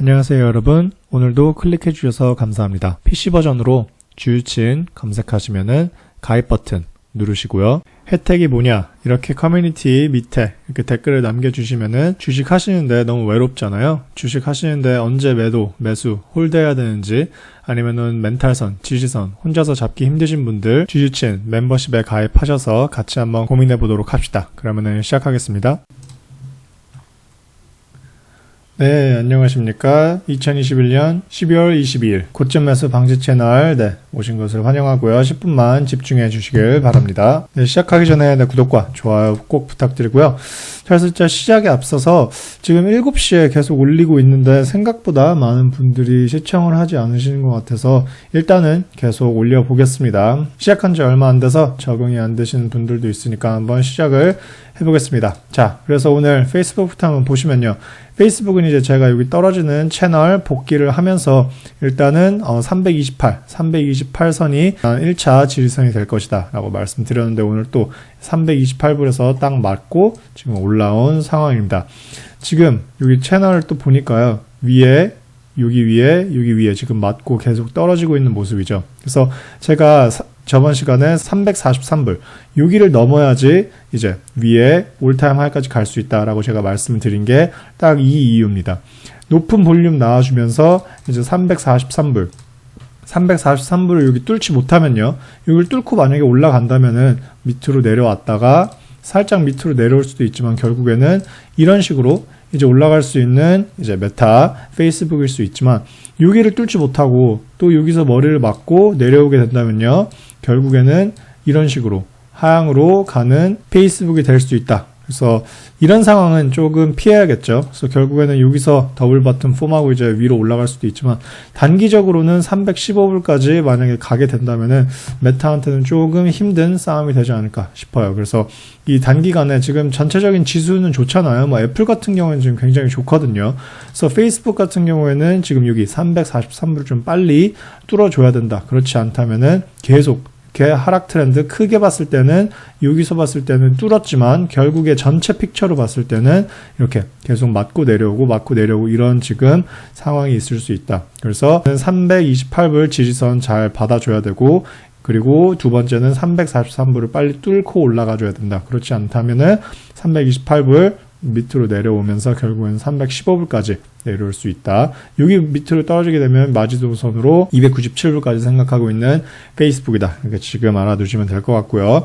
안녕하세요 여러분. 오늘도 클릭해 주셔서 감사합니다. PC 버전으로 주유친 검색하시면은 가입 버튼 누르시고요. 혜택이 뭐냐? 이렇게 커뮤니티 밑에 이렇게 댓글을 남겨주시면은 주식 하시는데 너무 외롭잖아요. 주식 하시는데 언제 매도 매수 홀드해야 되는지 아니면은 멘탈선 지지선 혼자서 잡기 힘드신 분들 주유친 멤버십에 가입하셔서 같이 한번 고민해 보도록 합시다. 그러면은 시작하겠습니다 네, 안녕하십니까. 2021년 12월 22일 고점 매수 방지 채널 네, 오신 것을 환영하고요. 10분만 집중해 주시길 바랍니다. 네, 시작하기 전에 네, 구독과 좋아요 꼭 부탁드리고요. 자, 진짜 시작에 앞서서 지금 7시에 계속 올리고 있는데 생각보다 많은 분들이 시청을 하지 않으시는 것 같아서 일단은 계속 올려보겠습니다. 시작한 지 얼마 안 돼서 적응이 안 되시는 분들도 있으니까 한번 시작을 해보겠습니다. 자, 그래서 오늘 페이스북부터 한번 보시면요. 페이스북은 이제 제가 여기 떨어지는 채널 복귀를 하면서 일단은 어 328, 328선이 1차 지지선이 될 것이다 라고 말씀드렸는데 오늘 또 328불에서 딱 맞고 지금 올라온 상황입니다. 지금 여기 채널을 또 보니까요. 위에 여기 위에 여기 위에 지금 맞고 계속 떨어지고 있는 모습이죠. 그래서 제가 사- 저번 시간에 343불 여기를 넘어야지 이제 위에 올타임 하이까지 갈 수 있다라고 제가 말씀드린 게 딱 이 이유입니다. 높은 볼륨 나와주면서 이제 343불 343불을 여기 뚫지 못하면요. 여기를 뚫고 만약에 올라간다면은 밑으로 내려왔다가 살짝 밑으로 내려올 수도 있지만 결국에는 이런 식으로 이제 올라갈 수 있는 이제 메타 페이스북일 수 있지만 여기를 뚫지 못하고 또 여기서 머리를 맞고 내려오게 된다면요. 결국에는 이런 식으로 하향으로 가는 페이스북이 될 수 있다. 그래서 이런 상황은 조금 피해야겠죠. 그래서 결국에는 여기서 더블 버튼 폼하고 이제 위로 올라갈 수도 있지만 단기적으로는 315불까지 만약에 가게 된다면은 메타한테는 조금 힘든 싸움이 되지 않을까 싶어요. 그래서 이 단기간에 지금 전체적인 지수는 좋잖아요. 뭐 애플 같은 경우는 지금 굉장히 좋거든요. 그래서 페이스북 같은 경우에는 지금 여기 343불을 좀 빨리 뚫어줘야 된다. 그렇지 않다면은 계속 이렇게 하락 트렌드 크게 봤을 때는 여기서 봤을 때는 뚫었지만 결국에 전체 픽처로 봤을 때는 이렇게 계속 맞고 내려오고 맞고 내려오고 이런 지금 상황이 있을 수 있다. 그래서 328불 지지선 잘 받아줘야 되고 그리고 두 번째는 343불을 빨리 뚫고 올라가 줘야 된다. 그렇지 않다면은 328불 밑으로 내려오면서 결국엔 315불까지 내려올 수 있다. 여기 밑으로 떨어지게 되면 마지노선으로 297불까지 생각하고 있는 페이스북이다. 이렇게 지금 알아두시면 될 것 같고요.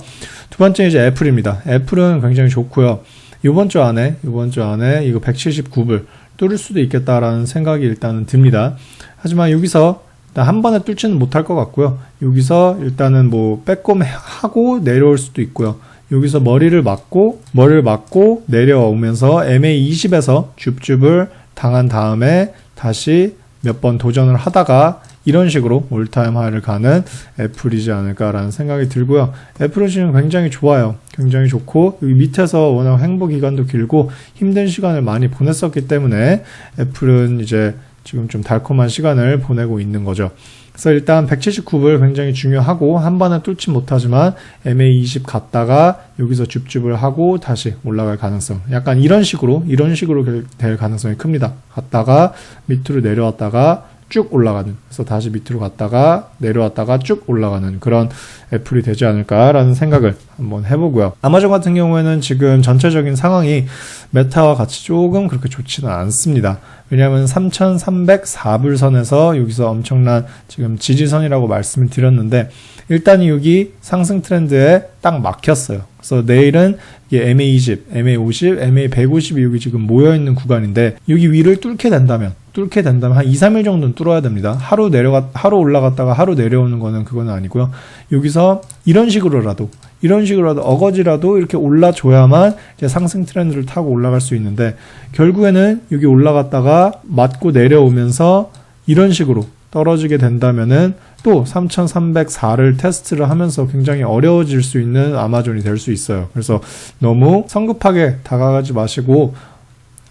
두 번째 이제 애플입니다. 애플은 굉장히 좋고요. 이번 주 안에 이번 주 안에 이거 179불 뚫을 수도 있겠다라는 생각이 일단은 듭니다. 하지만 여기서 한 번에 뚫지는 못할 것 같고요. 여기서 일단은 뭐 빼꼼 하고 내려올 수도 있고요. 여기서 머리를 맞고 머리를 맞고 내려오면서 MA20에서 줍줍을 당한 다음에 다시 몇 번 도전을 하다가 이런 식으로 올타임 하이를 가는 애플이지 않을까라는 생각이 들고요. 애플은 지금 굉장히 좋아요. 굉장히 좋고 여기 밑에서 워낙 행보 기간도 길고 힘든 시간을 많이 보냈었기 때문에 애플은 이제 지금 좀 달콤한 시간을 보내고 있는 거죠. 그래서 일단 179불 굉장히 중요하고 한 번에 뚫지 못하지만 MA20 갔다가 여기서 줍줍을 하고 다시 올라갈 가능성 약간 이런 식으로 이런 식으로 될- 될 가능성이 큽니다. 갔다가 밑으로 내려왔다가 쭉 올라가는 그래서 다시 밑으로 갔다가 내려왔다가 쭉 올라가는 그런 애플이 되지 않을까라는 생각을 한번 해보고요. 아마존 같은 경우에는 지금 전체적인 상황이 메타와 같이 조금 그렇게 좋지는 않습니다. 왜냐하면 3,304불 선에서 여기서 엄청난 지금 지지선이라고 말씀을 드렸는데 일단 여기 상승 트렌드에 딱 막혔어요. 그래서 내일은 이게 MA20, MA50, MA150이 여기 지금 모여 있는 구간인데 여기 위를 뚫게 된다면 뚫게 된다면 한 2, 3일 정도는 뚫어야 됩니다. 하루 내려가 하루 올라갔다가 하루 내려오는 거는 그건 아니고요. 여기서 이런 식으로라도 이런 식으로라도 어거지라도 이렇게 올라줘야만 상승 트렌드를 타고 올라갈 수 있는데 결국에는 여기 올라갔다가 맞고 내려오면서 이런 식으로 떨어지게 된다면은 또 3304를 테스트를 하면서 굉장히 어려워질 수 있는 아마존이 될 수 있어요. 그래서 너무 성급하게 다가가지 마시고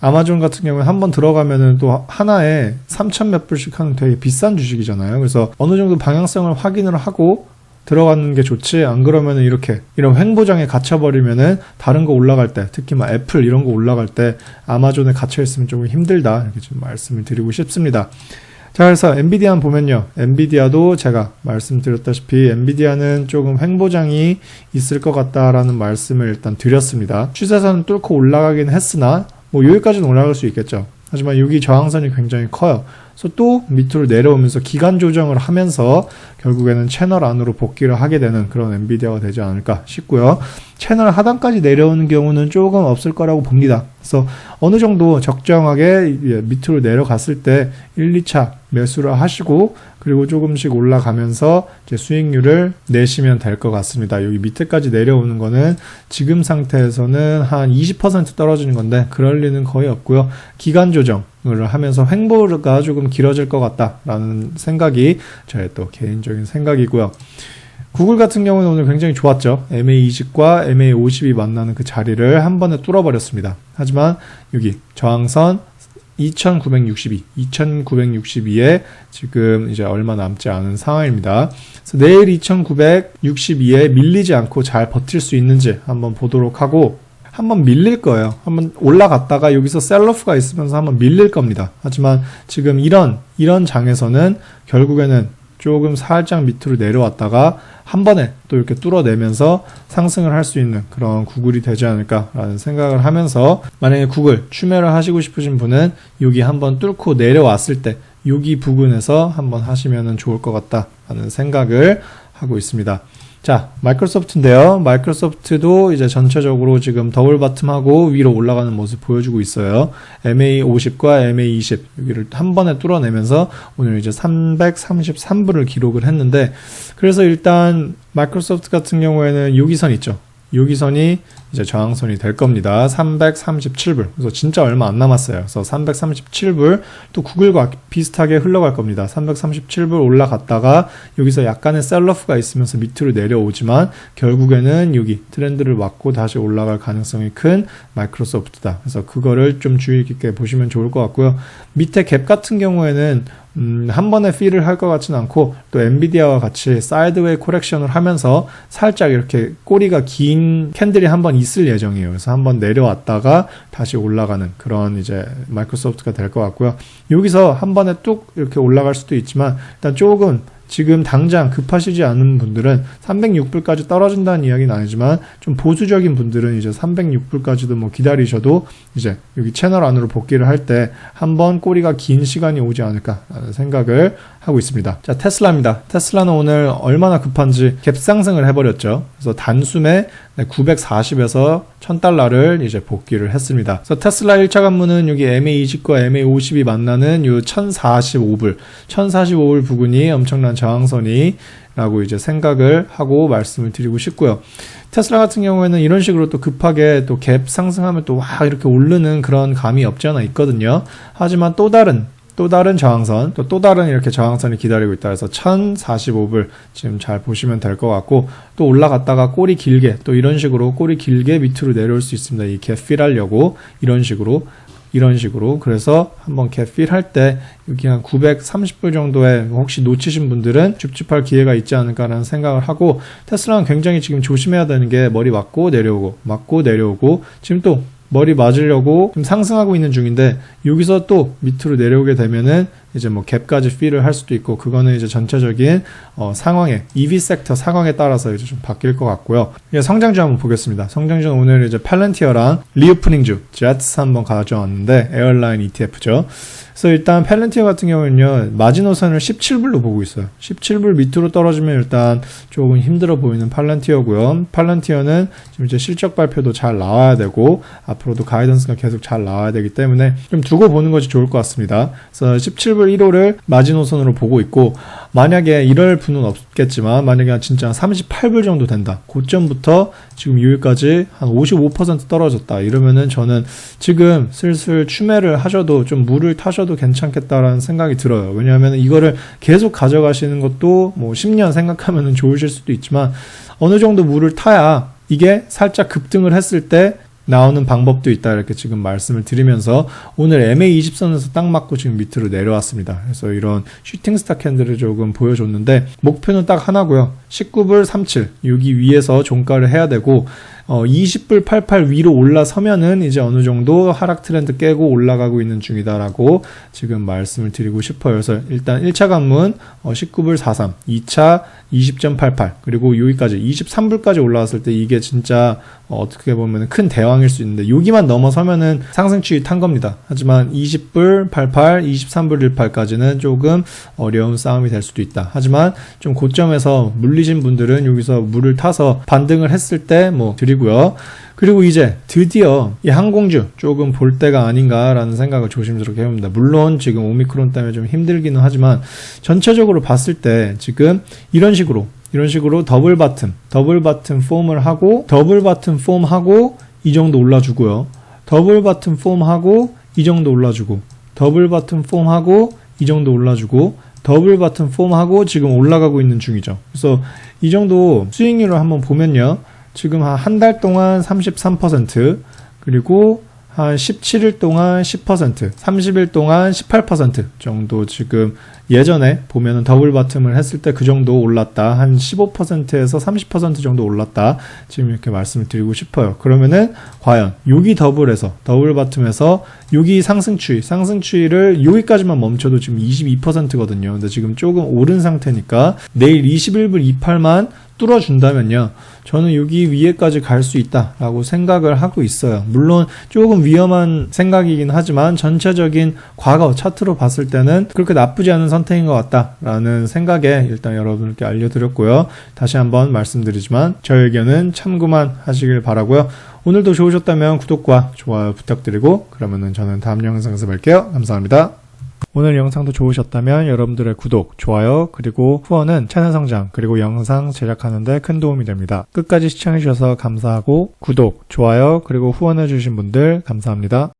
아마존 같은 경우에 한 번 들어가면은 또 하나에 3천 몇 불씩 하는 되게 비싼 주식이잖아요. 그래서 어느 정도 방향성을 확인을 하고 들어가는 게 좋지 안 그러면은 이렇게 이런 횡보장에 갇혀버리면은 다른 거 올라갈 때 특히 막 애플 이런 거 올라갈 때 아마존에 갇혀 있으면 조금 힘들다 이렇게 좀 말씀을 드리고 싶습니다. 자 그래서 엔비디아 보면요 엔비디아도 제가 말씀드렸다시피 엔비디아는 조금 횡보장이 있을 것 같다라는 말씀을 일단 드렸습니다. 추세선은 뚫고 올라가긴 했으나 뭐 여기까지는 올라갈 수 있겠죠. 하지만 여기 저항선이 굉장히 커요. 그래서 또 밑으로 내려오면서 기간 조정을 하면서 결국에는 채널 안으로 복귀를 하게 되는 그런 엔비디아가 되지 않을까 싶고요. 채널 하단까지 내려오는 경우는 조금 없을 거라고 봅니다. 그래서 어느 정도 적정하게 밑으로 내려갔을 때 1, 2차 매수를 하시고 그리고 조금씩 올라가면서 이제 수익률을 내시면 될 것 같습니다. 여기 밑에까지 내려오는 거는 지금 상태에서는 한 20% 떨어지는 건데 그럴 리는 거의 없고요. 기간 조정 을 하면서 횡보가 조금 길어질 것 같다라는 생각이 저의 또 개인적인 생각이고요. 구글 같은 경우는 오늘 굉장히 좋았죠. MA20과 MA50이 만나는 그 자리를 한 번에 뚫어버렸습니다. 하지만 여기 저항선 2962, 2962에 지금 이제 얼마 남지 않은 상황입니다. 그래서 내일 2962에 밀리지 않고 잘 버틸 수 있는지 한번 보도록 하고 한번 밀릴 거예요. 한번 올라갔다가 여기서 셀러프가 있으면서 한번 밀릴 겁니다. 하지만 지금 이런 이런 장에서는 결국에는 조금 살짝 밑으로 내려왔다가 한 번에 또 이렇게 뚫어내면서 상승을 할 수 있는 그런 구글이 되지 않을까라는 생각을 하면서 만약에 구글 추매를 하시고 싶으신 분은 여기 한번 뚫고 내려왔을 때 여기 부근에서 한번 하시면 좋을 것 같다라는 생각을 하고 있습니다. 자, 마이크로소프트인데요. 마이크로소프트도 이제 전체적으로 지금 더블 바텀하고 위로 올라가는 모습 보여주고 있어요. MA50과 MA20 여기를 한 번에 뚫어내면서 오늘 이제 333불을 기록을 했는데 그래서 일단 마이크로소프트 같은 경우에는 여기선 있죠. 여기선이 이제 저항선이 될 겁니다. 337불. 그래서 진짜 얼마 안 남았어요. 그래서 337불 또 구글과 비슷하게 흘러갈 겁니다. 337불 올라갔다가 여기서 약간의 셀러프가 있으면서 밑으로 내려오지만 결국에는 여기 트렌드를 막고 다시 올라갈 가능성이 큰 마이크로소프트다. 그래서 그거를 좀 주의 깊게 보시면 좋을 것 같고요. 밑에 갭 같은 경우에는 음, 한 번에 필을 할 것 같지는 않고 또 엔비디아와 같이 사이드웨이 코렉션을 하면서 살짝 이렇게 꼬리가 긴 캔들이 한 번 있을 예정이에요. 그래서 한 번 내려왔다가 다시 올라가는 그런 이제 마이크로소프트가 될 것 같고요. 여기서 한 번에 뚝 이렇게 올라갈 수도 있지만 일단 조금 지금 당장 급하시지 않은 분들은 306불까지 떨어진다는 이야기는 아니지만 좀 보수적인 분들은 이제 306불까지도 뭐 기다리셔도 이제 여기 채널 안으로 복귀를 할 때 한번 꼬리가 긴 시간이 오지 않을까라는 생각을 하고 있습니다. 자, 테슬라입니다. 테슬라는 오늘 얼마나 급한지 갭상승을 해버렸죠. 그래서 단숨에 940에서 1000달러를 이제 복귀를 했습니다. 그래서 테슬라 1차 관문은 여기 MA20과 MA50이 만나는 요 1045불, 1045불 부근이 엄청난 저항선이 라고 이제 생각을 하고 말씀을 드리고 싶고요. 테슬라 같은 경우에는 이런 식으로 또 급하게 또 갭 상승하면 또 와 이렇게 오르는 그런 감이 없지 않아 있거든요. 하지만 또 다른 또 다른 저항선, 또 또 다른 이렇게 저항선이 기다리고 있다 해서 1045불 지금 잘 보시면 될 것 같고 또 올라갔다가 꼬리 길게 또 이런 식으로 꼬리 길게 밑으로 내려올 수 있습니다. 이 갭필 하려고 이런 식으로 이런 식으로 그래서 한번 갭필 할 때 여기 한 930불 정도에 혹시 놓치신 분들은 줍줍할 기회가 있지 않을까라는 생각을 하고 테슬라는 굉장히 지금 조심해야 되는 게 머리 맞고 내려오고 맞고 내려오고 지금 또 머리 맞으려고 좀 상승하고 있는 중인데 여기서 또 밑으로 내려오게 되면은 이제 뭐 갭까지 필을 할 수도 있고 그거는 이제 전체적인 어, 상황에 EV 섹터 상황에 따라서 이제 좀 바뀔 것 같고요. 예, 성장주 한번 보겠습니다. 성장주 는 오늘 이제 팔렌티어랑 리오프닝주 제트스 한번 가져왔는데 에어라인 ETF죠. 그래서 일단 펠렌티어 같은 경우는요 마지노선을 17불로 보고 있어요. 17불 밑으로 떨어지면 일단 조금 힘들어 보이는 팔렌티어고요. 팔렌티어는 지금 이제 실적 발표도 잘 나와야 되고 앞으로도 가이던스가 계속 잘 나와야 되기 때문에 좀 두고 보는 것이 좋을 것 같습니다. 그래서 17불 1호를 마지노선으로 보고 있고 만약에 이럴 분은 없겠지만 만약에 진짜 38불 정도 된다. 고점부터 지금 6일까지 한 55% 떨어졌다. 이러면은 저는 지금 슬슬 추매를 하셔도 좀 물을 타셔도 괜찮겠다라는 생각이 들어요. 왜냐하면 이거를 계속 가져가시는 것도 뭐 10년 생각하면은 좋으실 수도 있지만 어느 정도 물을 타야 이게 살짝 급등을 했을 때 나오는 방법도 있다 이렇게 지금 말씀을 드리면서 오늘 MA20선에서 딱 맞고 지금 밑으로 내려왔습니다. 그래서 이런 슈팅 스타 캔들을 조금 보여줬는데 목표는 딱 하나고요. 19불 37 여기 위에서 종가를 해야 되고 어, 20불 88 위로 올라서면은 이제 어느 정도 하락 트렌드 깨고 올라가고 있는 중이다라고 지금 말씀을 드리고 싶어요. 그래서 일단 1차 관문 어, 19불 43, 2차 20.88 그리고 여기까지 23불까지 올라왔을 때 이게 진짜 어, 어떻게 보면 큰 대왕일 수 있는데 여기만 넘어서면은 상승 추이 탄 겁니다. 하지만 20불 88, 23불 18까지는 조금 어려운 싸움이 될 수도 있다. 하지만 좀 고점에서 물리신 분들은 여기서 물을 타서 반등을 했을 때뭐 드리 고요. 그리고 이제 드디어 이 항공주 조금 볼 때가 아닌가라는 생각을 조심스럽게 해봅니다. 물론 지금 오미크론 때문에 좀 힘들기는 하지만 전체적으로 봤을 때 지금 이런 식으로 이런 식으로 더블 바튼 더블 바튼 폼을 하고 더블 바튼 폼 하고 이 정도 올라주고요. 더블 바튼 폼 하고 이 정도 올라주고 더블 바튼 폼 하고 이 정도 올라주고 더블 바튼 폼 하고 지금 올라가고 있는 중이죠. 그래서 이 정도 스윙률을 한번 보면요. 지금 한 한 달 동안 33% 그리고 한 17일 동안 10%, 30일 동안 18% 정도 지금 예전에 보면은 더블 바텀을 했을 때 그 정도 올랐다. 한 15%에서 30% 정도 올랐다. 지금 이렇게 말씀을 드리고 싶어요. 그러면은 과연 여기 더블에서 더블 바텀에서 여기 상승 추이, 상승 추이를 여기까지만 멈춰도 지금 22%거든요. 근데 지금 조금 오른 상태니까 내일 21불 28만 뚫어준다면요. 저는 여기 위에까지 갈 수 있다라고 생각을 하고 있어요. 물론 조금 위험한 생각이긴 하지만 전체적인 과거 차트로 봤을 때는 그렇게 나쁘지 않은 선택인 것 같다라는 생각에 일단 여러분께 알려드렸고요. 다시 한번 말씀드리지만 저의 의견은 참고만 하시길 바라고요. 오늘도 좋으셨다면 구독과 좋아요 부탁드리고 그러면은 저는 다음 영상에서 뵐게요. 감사합니다. 오늘 영상도 좋으셨다면 여러분들의 구독, 좋아요, 그리고 후원은 채널 성장, 그리고 영상 제작하는데 큰 도움이 됩니다. 끝까지 시청해주셔서 감사하고 구독, 좋아요, 그리고 후원해주신 분들 감사합니다.